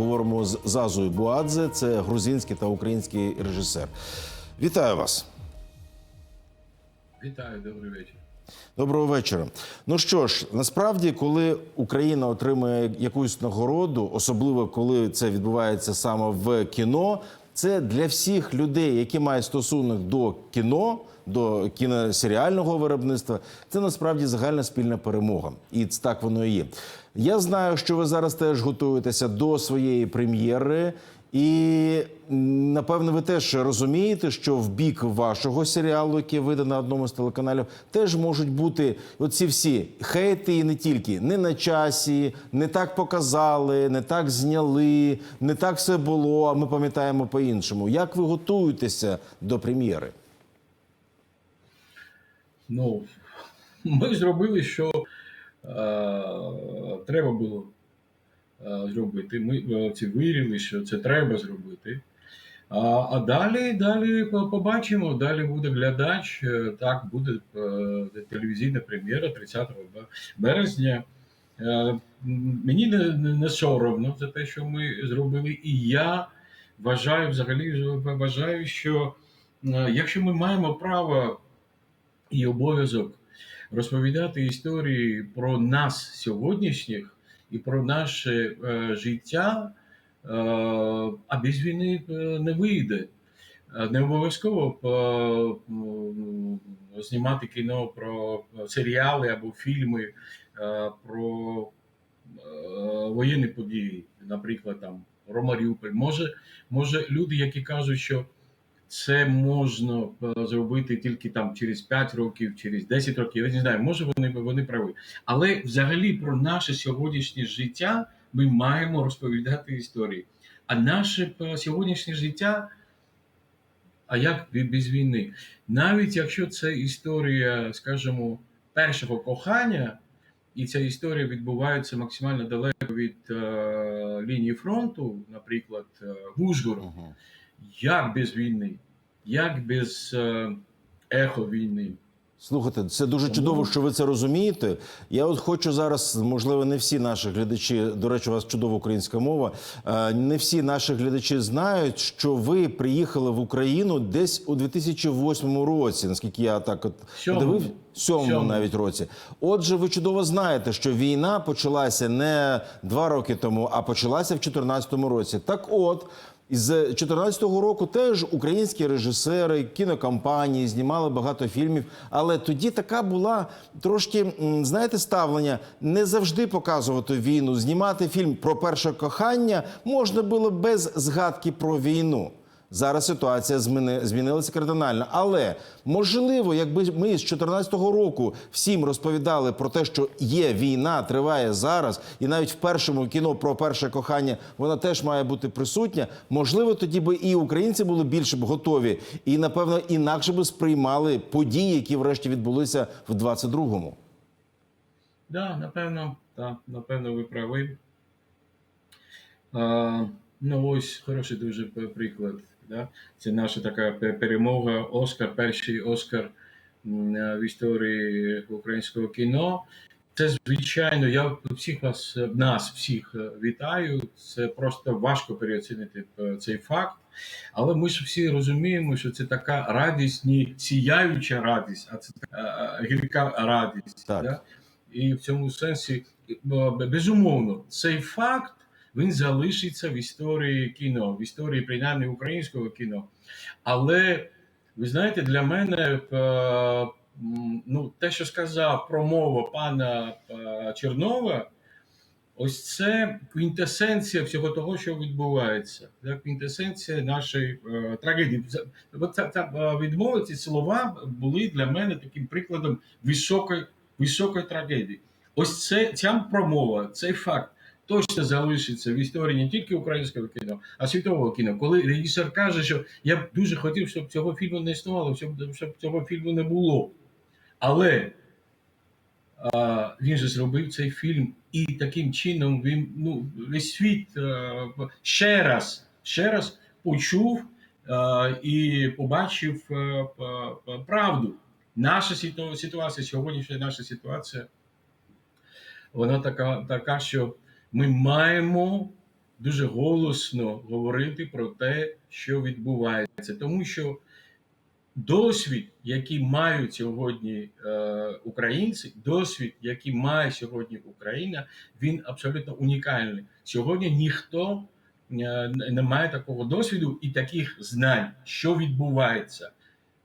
говоримо з Зазою Буадзе, це грузинський та український режисер. Вітаю вас. Вітаю, добрий вечір. Доброго вечора. Ну що ж, насправді, коли Україна отримує якусь нагороду, особливо коли це відбувається саме в кіно, це для всіх людей, які мають стосунок до кіно, до кіносеріального виробництва, це насправді загальна спільна перемога. І так воно і є. Я знаю, що ви зараз теж готуєтеся до своєї прем'єри. І напевно, ви теж розумієте, що в бік вашого серіалу, який вийде на одному з телеканалів, теж можуть бути оці всі хейти і не тільки не на часі, не так показали, не так зняли, не так все було. А ми пам'ятаємо по-іншому. Як ви готуєтеся до прем'єри? Ну, ми зробили, що е, треба було е, зробити. Ми е, це вирішили, що це треба зробити. А, а далі, далі побачимо. Далі буде глядач. е, Так, буде е, телевізійна прем'єра 30 березня. Е, Мені не, не соромно за те, що ми зробили. І я вважаю, взагалі вважаю, що е, якщо ми маємо право і обов'язок розповідати історії про нас сьогоднішніх і про наше е, життя, е, а без війни е, не вийде. Е, Не обов'язково е, знімати кіно про серіали або фільми про воєнні події, наприклад, там про Маріуполь. Може, може люди, які кажуть, що це можна е, зробити тільки там через 5 років, через 10 років. Я не знаю, може вони вони праві. Але взагалі про наше сьогоднішнє життя ми маємо розповідати історії. А наше е, сьогоднішнє життя, а як без війни? Навіть якщо це історія, скажімо, першого кохання, і ця історія відбувається максимально далеко від е, лінії фронту, наприклад, е, в Ужгород. Як без війни? Як без е, ехо війни? Слухайте, це дуже чудово, що ви це розумієте. Я от хочу зараз, можливо, не всі наші глядачі, до речі, у вас чудова українська мова. е, Не всі наші глядачі знають, що ви приїхали в Україну десь у 2008 році, наскільки я так от сьомому Сьомому. навіть році. Отже, ви чудово знаєте, що війна почалася не два роки тому, а почалася в 2014 році. Так от. З 2014 року теж українські режисери, кінокомпанії знімали багато фільмів, але тоді така була трошки, знаєте, ставлення не завжди показувати війну. Знімати фільм про перше кохання можна було без згадки про війну. Зараз ситуація зміни, змінилася кардинально. Але можливо, якби ми з 2014 року всім розповідали про те, що є війна, триває зараз, і навіть в першому кіно про перше кохання вона теж має бути присутня. Можливо, тоді би і українці були більше б готові, і напевно інакше би сприймали події, які врешті відбулися в 22-му. Да, напевно, так, напевно, ви праві. А, ну, ось хороший дуже приклад. Да? Це наша така перемога. Оскар, перший Оскар е, в історії українського кіно. Це звичайно, я всіх вас, е, нас всіх е, вітаю. Це просто важко переоцінити цей факт. Але ми ж всі розуміємо, що це така радість, не сіяюча радість, а це така гірка радість. Так. Да? І в цьому сенсі, безумовно, цей факт він залишиться в історії кіно, в історії принаймні українського кіно. Але ви знаєте, для мене е, ну, те, що сказав промова пана е, Чернова, ось це квінтесенція всього того, що відбувається. Квінтесенція нашої е, трагедії. Ця- відмова, ці слова були для мене таким прикладом високої, високої трагедії. Ось це ця промова, цей факт точно залишиться в історії не тільки українського кіно, а світового кіно. Коли режисер каже, що я б дуже хотів, щоб цього фільму не існувало, щоб, щоб цього фільму не було. Але а, він же зробив цей фільм, і таким чином він ну, весь світ е, ще раз, ще раз почув е, і побачив п- п- правду. Наша ситуація, сьогоднішня наша ситуація, вона така, така, що ми маємо дуже голосно говорити про те, що відбувається, тому що досвід, який мають сьогодні е, українці, досвід, який має сьогодні Україна, він абсолютно унікальний. Сьогодні ніхто е, не має такого досвіду і таких знань, що відбувається.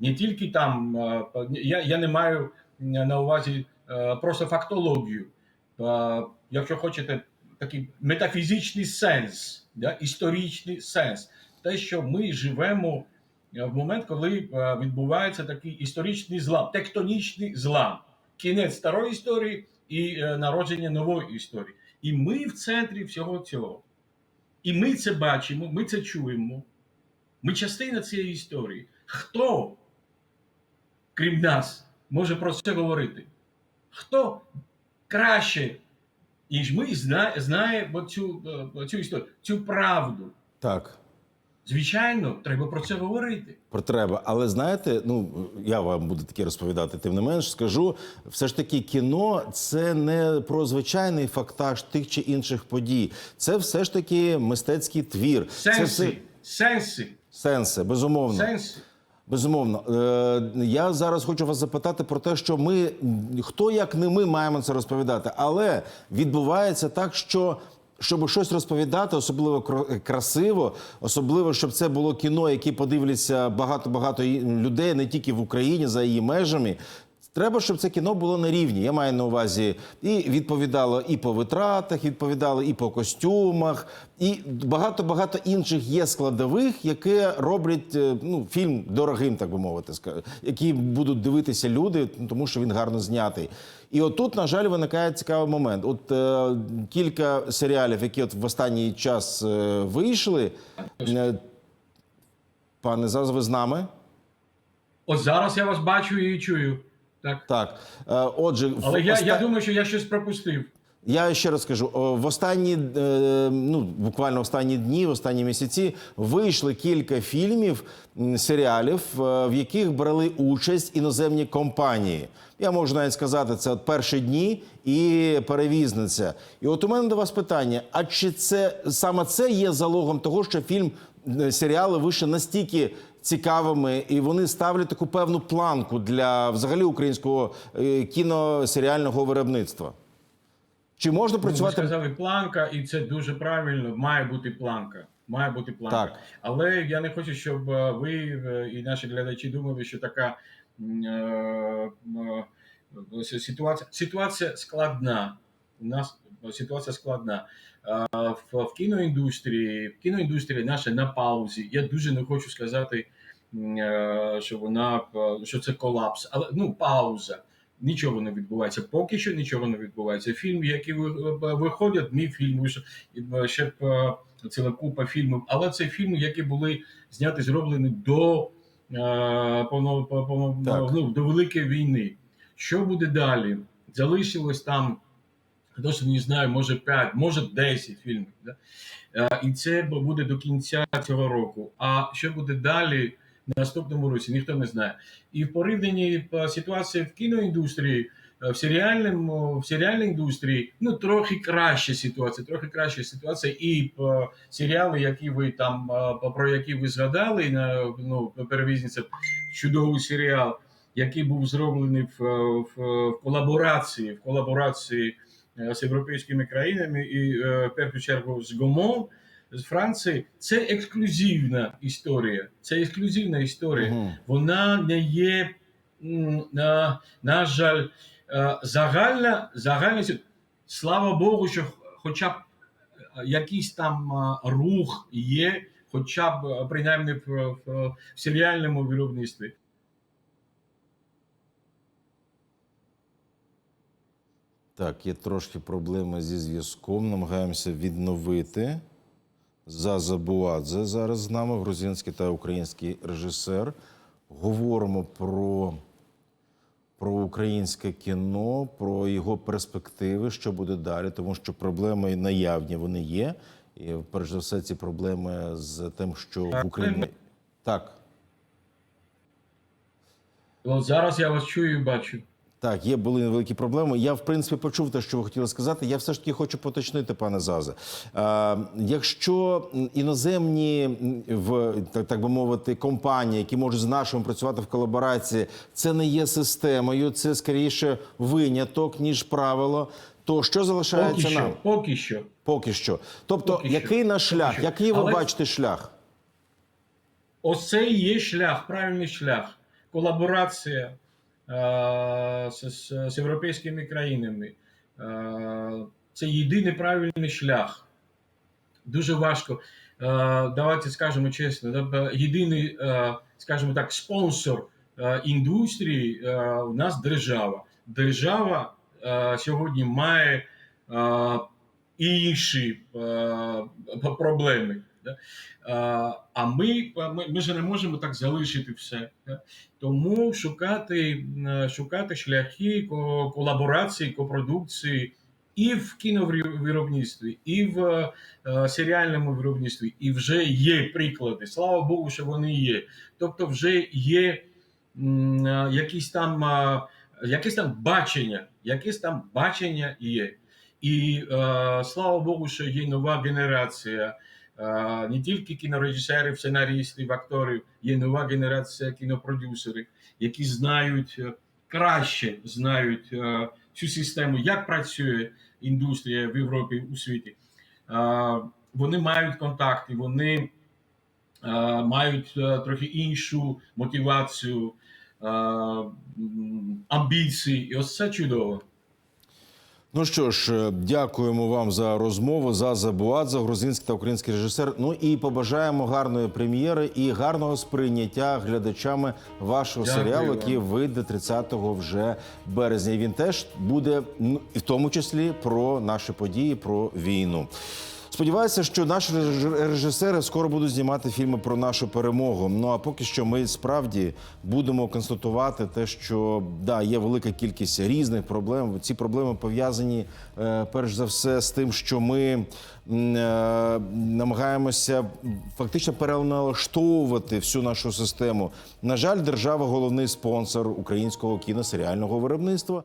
Не тільки там е, я, я не маю на увазі е, просто фактологію. Якщо хочете, такий метафізичний сенс, да, історичний сенс, те, що ми живемо е, в момент, коли е, відбувається такий історичний злам, тектонічний злам, кінець старої історії і е, народження нової історії. І ми в центрі всього цього. І ми це бачимо, ми це чуємо. Ми частина цієї історії. Хто, крім нас, може про це говорити? Хто краще, ніж ми, знає, знає цю, е, цю історію, цю правду? Так. Звичайно, треба про це говорити. Про треба, але знаєте, ну я вам буду таке розповідати. Тим не менш, скажу, все ж таки, кіно це не про звичайний фактаж тих чи інших подій. Це все ж таки мистецький твір. Це все Сенси, сенси, сенси, безумовно. сенси. Безумовно, Е, я зараз хочу вас запитати про те, що ми хто як не ми маємо це розповідати, але відбувається так, що. Щоб щось розповідати, особливо красиво, особливо, щоб це було кіно, яке подивляться багато багато людей, не тільки в Україні, за її межами. Треба, щоб це кіно було на рівні. Я маю на увазі і відповідало і по витратах, відповідало і по костюмах, і багато багато інших є складових, які роблять е, ну фільм дорогим, так би мовити, які будуть дивитися люди, тому що він гарно знятий. І отут, на жаль, виникає цікавий момент. От е, кілька серіалів, які от в останній час е, вийшли. Е, пане Заз, ви з нами? От зараз я вас бачу і чую. Так. Так. Е, отже, Але я, я оста- думаю, що я щось пропустив. Я ще раз скажу: в останні, е, ну буквально останні дні, в останні місяці вийшли кілька фільмів, серіалів, е, в яких брали участь іноземні компанії. Я можу навіть сказати, це от перші дні і перевізниця. І от у мене до вас питання: а чи це саме це є залогом того, що фільм е, серіали вийшли настільки цікавими, і вони ставлять таку певну планку для взагалі українського е, кіносеріального виробництва? Чи можна Ви працювати? сказали планка, і це дуже правильно. Має бути планка. Має бути планка. Так. Але я не хочу, щоб е, ви е, і наші глядачі думали, що така е, е, ситуація, ситуація складна. У нас ситуація складна. Е, В, в кіноіндустрії, в кіноіндустрії наша на паузі. Я дуже не хочу сказати, е, що вона е, що це колапс, але ну пауза. Нічого не відбувається. Поки що нічого не відбувається. Фільм, які виходять, мій фільм вийшов е, ще е, ціла купа фільмів. Але це фільми, які були зняті, зроблені до е, повно, повно, ну, до Великої війни. Що буде далі? Залишилось там, досі не знаю, може 5, може 10 фільмів. Да? Е, і це буде до кінця цього року. А що буде далі? в Наступному році ніхто не знає. І в порівнянні е, ситуації в кіноіндустрії, е, в серіальному в серіальній індустрії ну трохи краща ситуація, трохи краща ситуація. І е, серіали, які ви там про які ви згадали, на ну перевізниця, чудовий серіал, який був зроблений в, в, в колаборації, в колаборації з європейськими країнами, і е, в першу чергу з Гомон. З Франції це ексклюзивна історія. Це ексклюзивна історія Мгм. вона не є, на, на жаль, е, загальна, загальна. Слава Богу, що хоча б е, якийсь там е, рух є, хоча б е, принаймні в серіальному виробництві. Так, є трошки проблеми зі зв'язком. Намагаємося відновити. Заза Буадзе зараз з нами, грузинський та український режисер. Говоримо про, про українське кіно, про його перспективи, що буде далі, тому що проблеми наявні вони є. І перш за все, ці проблеми з тим, що в Україні. Так, От зараз я вас чую і бачу. Так, є були невеликі проблеми. Я в принципі почув те, що ви хотіли сказати. Я все ж таки хочу поточнити, пане Зазе. Е, якщо іноземні в так, так би мовити компанії, які можуть з нашими працювати в колаборації, це не є системою, це скоріше виняток ніж правило. То що залишається Поки нам що, поки що. поки що? Тобто, Поки що. який наш шлях? що. Який ви Але- бачите шлях? Ось це і є шлях, правильний шлях. Колаборація з, з, з європейськими країнами. Е, це єдиний правильний шлях. Дуже важко. Е, давайте скажемо чесно, єдиний, е, скажімо так, спонсор е, індустрії е, у нас держава. Держава е, сьогодні має е, інші е, проблеми. Да? Е, А ми, ми, ми ж не можемо так залишити все. да. Тому шукати, е, шукати шляхи колаборації, копродукції і в кіновиробництві, і в е, серіальному виробництві, і вже є приклади. Слава Богу, що вони є. Тобто, вже є е, якісь там, е, якесь там бачення, якесь там бачення є. І е, слава Богу, що є нова генерація. Е, не тільки кінорежисерів, сценарістів, акторів, є нова генерація кінопродюсерів, які знають е, краще знають е, цю систему, як працює індустрія в Європі у світі. Вони мають контакти, вони мають трохи іншу мотивацію, амбіції, і ось це чудово. Ну що ж, е, дякуємо вам за розмову. За Забуадзе, грузинський та український режисер. Ну і побажаємо гарної прем'єри і гарного сприйняття глядачами вашого Дякую серіалу, який вийде 30 вже березня. І Він теж буде ну, в тому числі про наші події, про війну. Сподіваюся, що наші реж- режисери скоро будуть знімати фільми про нашу перемогу. Ну а поки що ми справді будемо констатувати те, що да, є велика кількість різних проблем. Ці проблеми пов'язані е, перш за все з тим, що ми е, намагаємося фактично переналаштовувати всю нашу систему. На жаль, держава головний спонсор українського кіносеріального виробництва.